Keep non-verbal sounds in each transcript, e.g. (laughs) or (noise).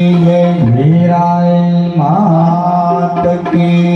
વીરાય માત કી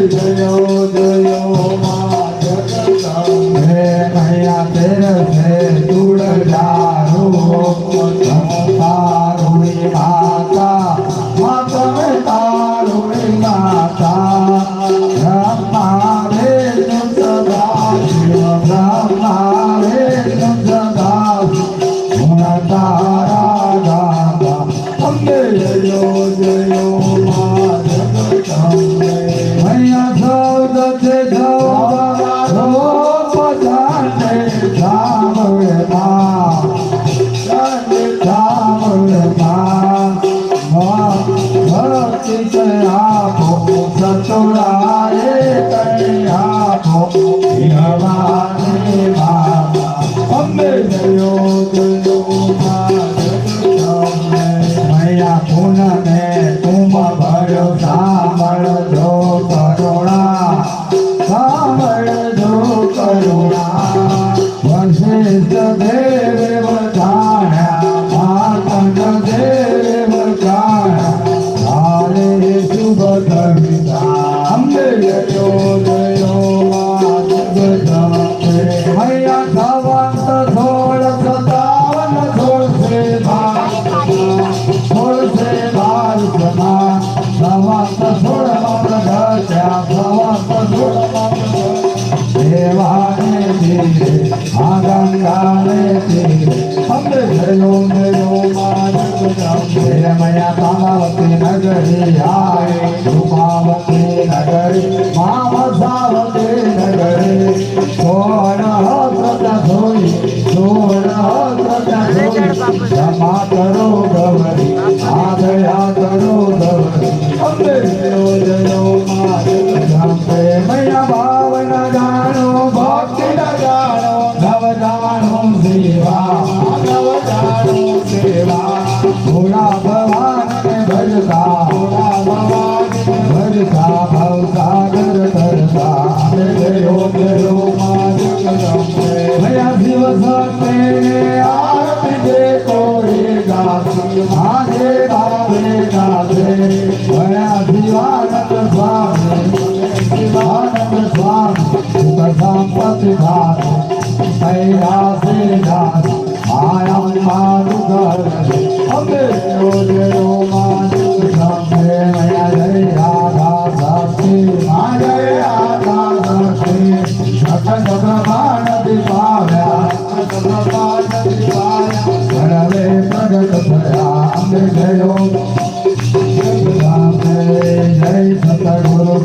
Hallelujah. सावते नगरे माम सावते नगरे। सोन सत धोई, सोन सत धोई। क्षमा करो गवरी, आदया करो गवरी। अम्बे जयो जयो मारे जम्बे मैया भावना जानो, भक्ति न जानो। नव जानो सेवा नव जानो सेवा। भोला भगवान ने भजता ભજતા ભવ સાગર અમે ગયો ગયો ભયા ભયા સ્વામી સ્વામી સંપત્તિ ભાત કૈલાસે જાત हरो जय सते सत गुरू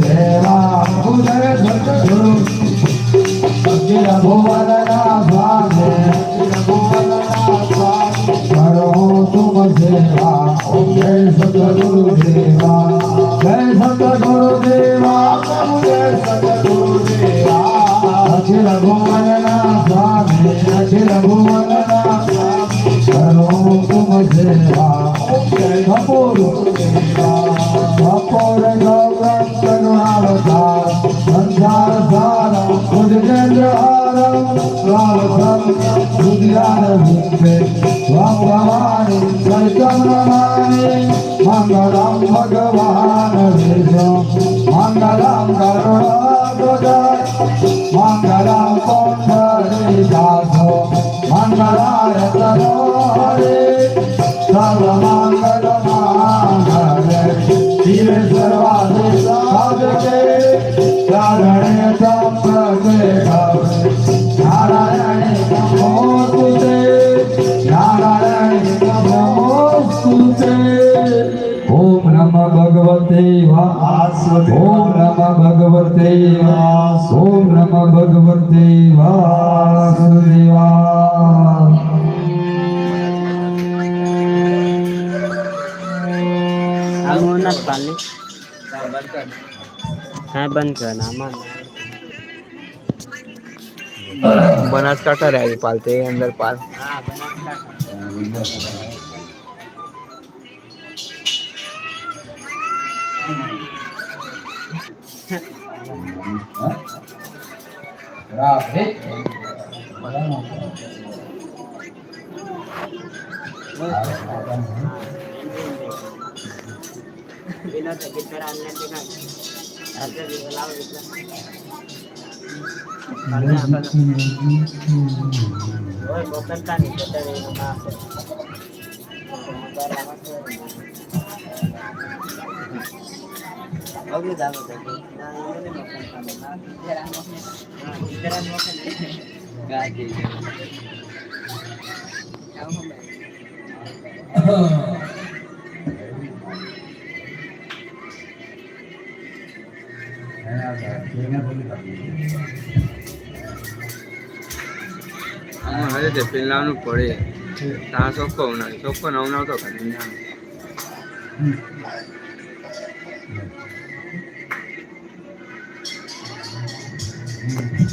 करो तुवा जय सतेवा जय सत गुरुवा I'm भगवते ओम नम भगवते वासुदेवा हाँ बंद करना मान बनासकाठा रह पालते अंदर पाल। हाँ बनास काटा राधे Oke, ಅವ್ರಿಗೆ ಆಗೋದು હવે તે પહેલાનું પડે. ત્યાં ચોખ્ખો ઉનાળે ચોખ્ખો નવનાવ તો ઘરે Mm-hmm. (laughs)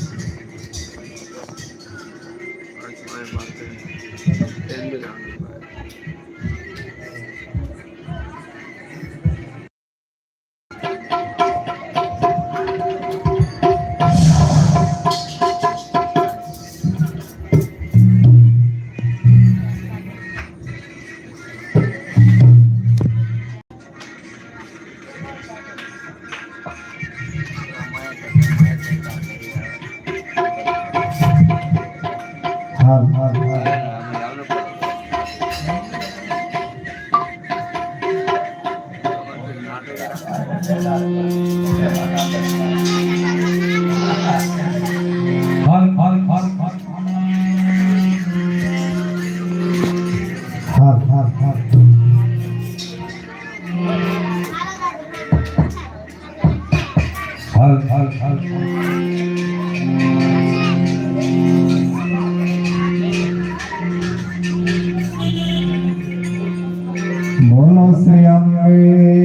സർവശ്രീ അമ്മേ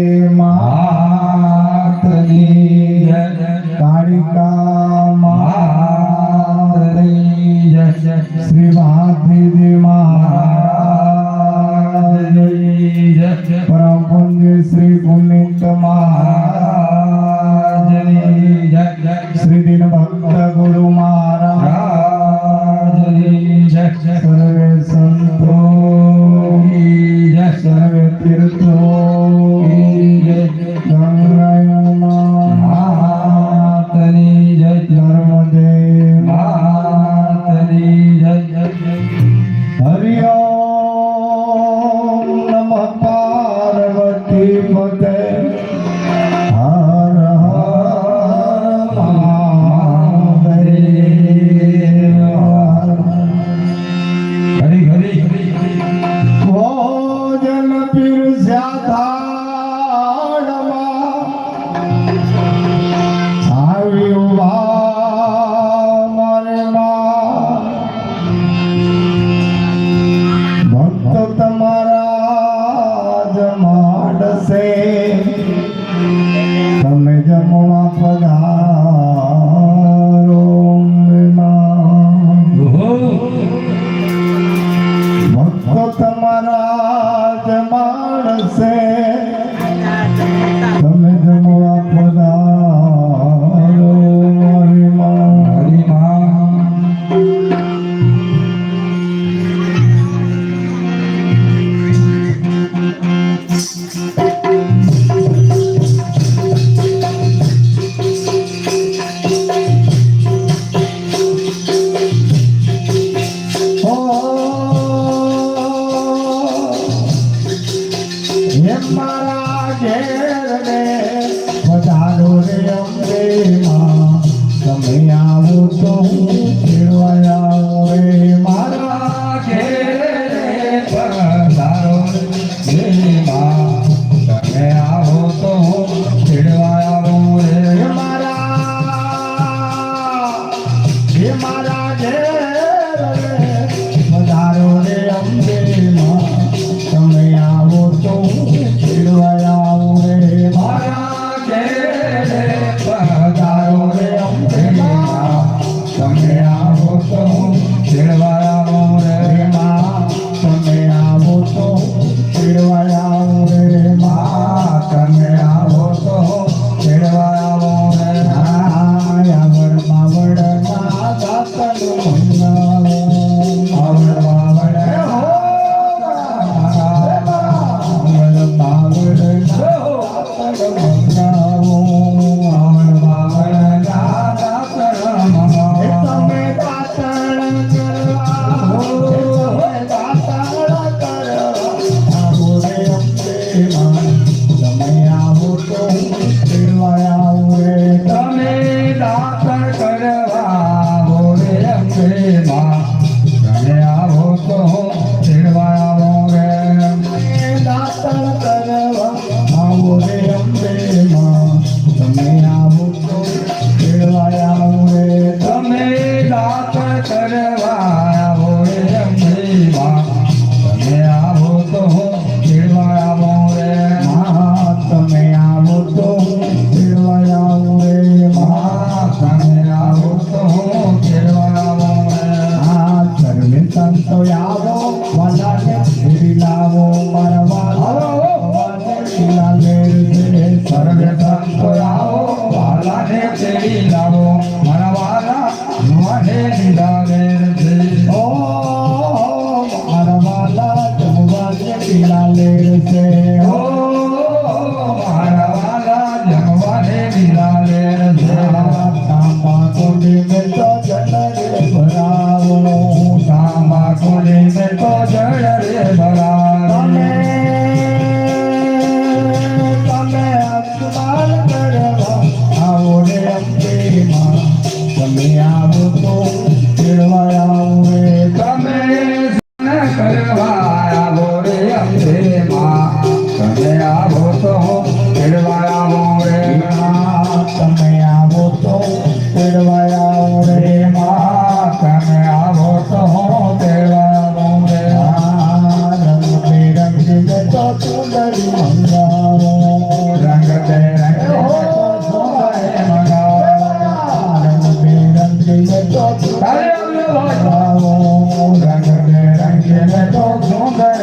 João da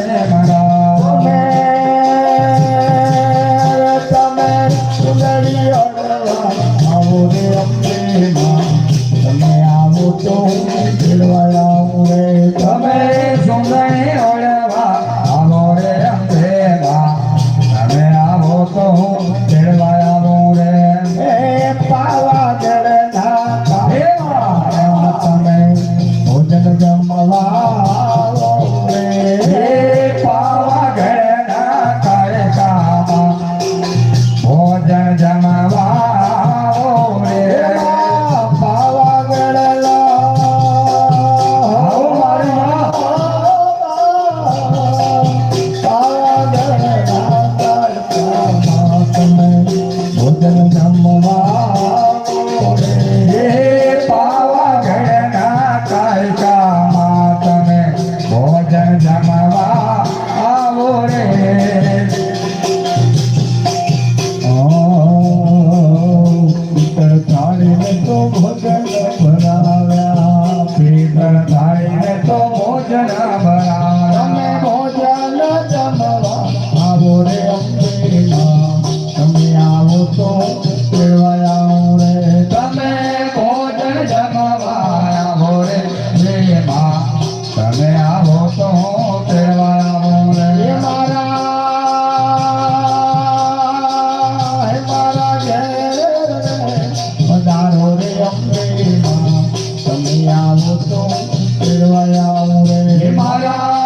Hallelujah.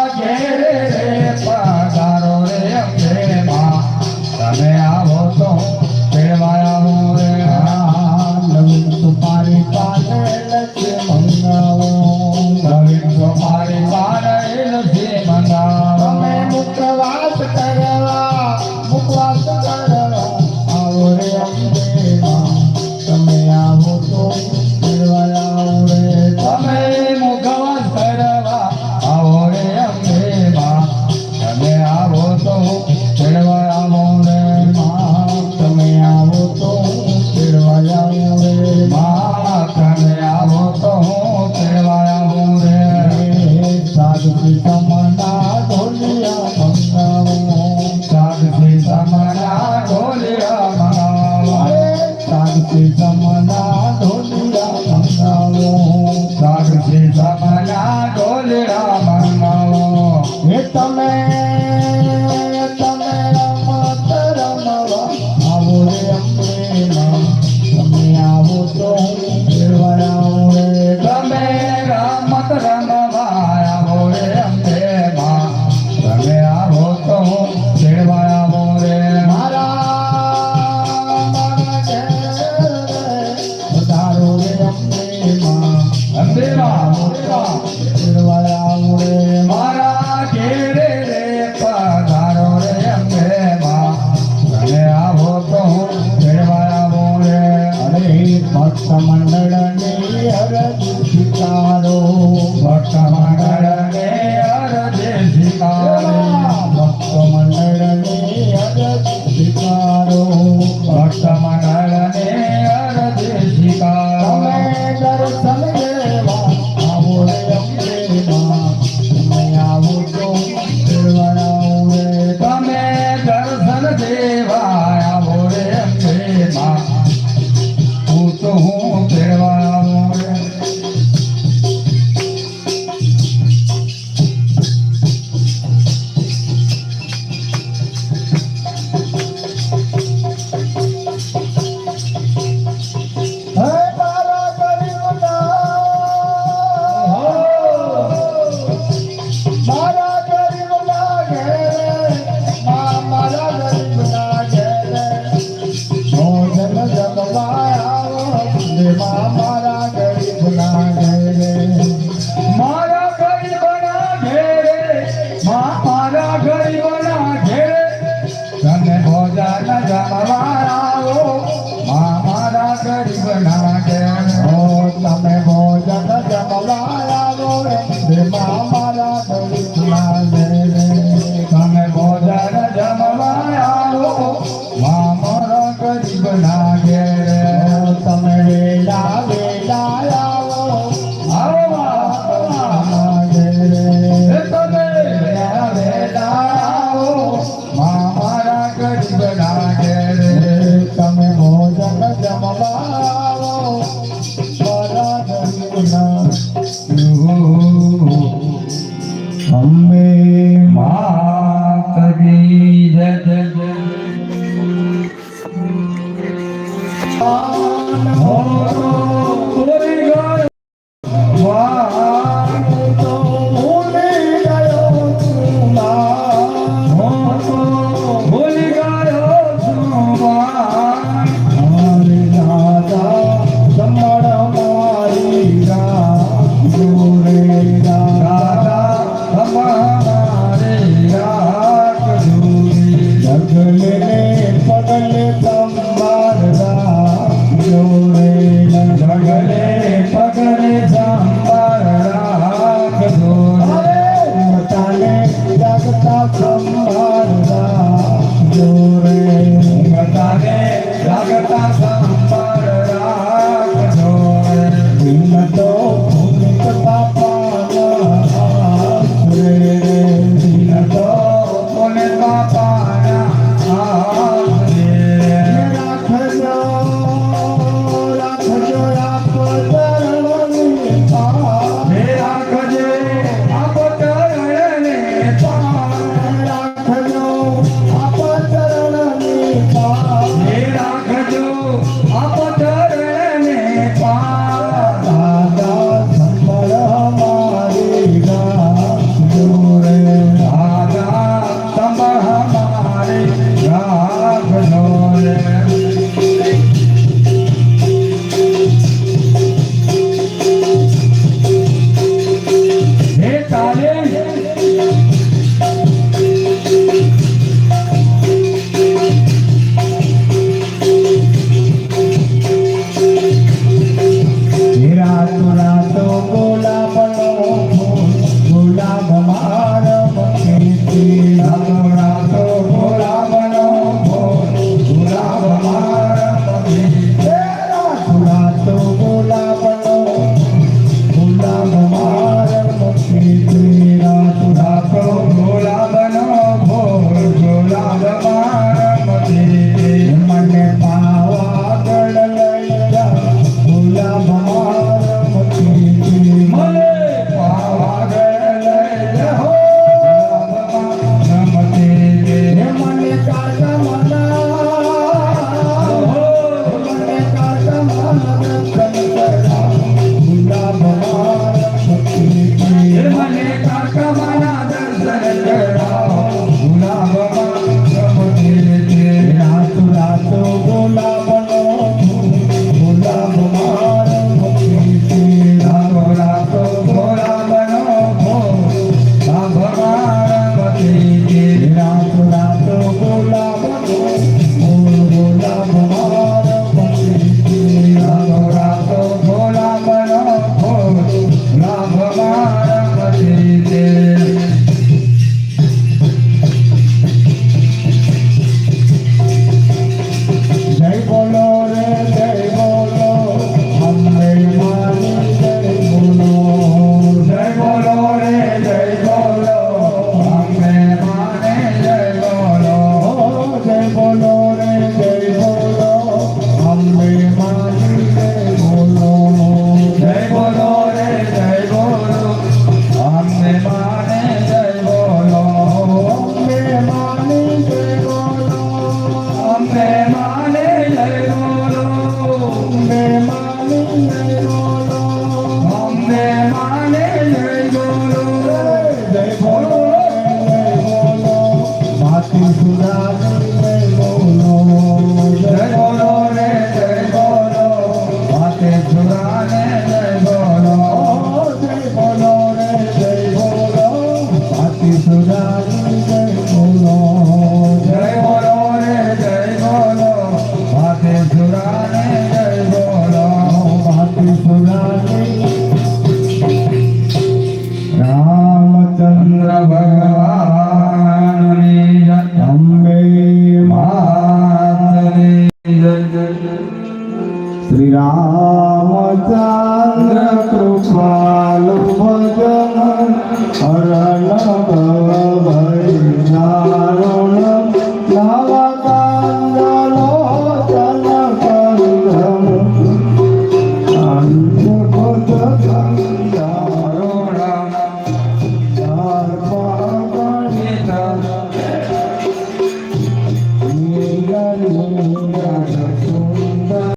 Sita Mala. Trabalhar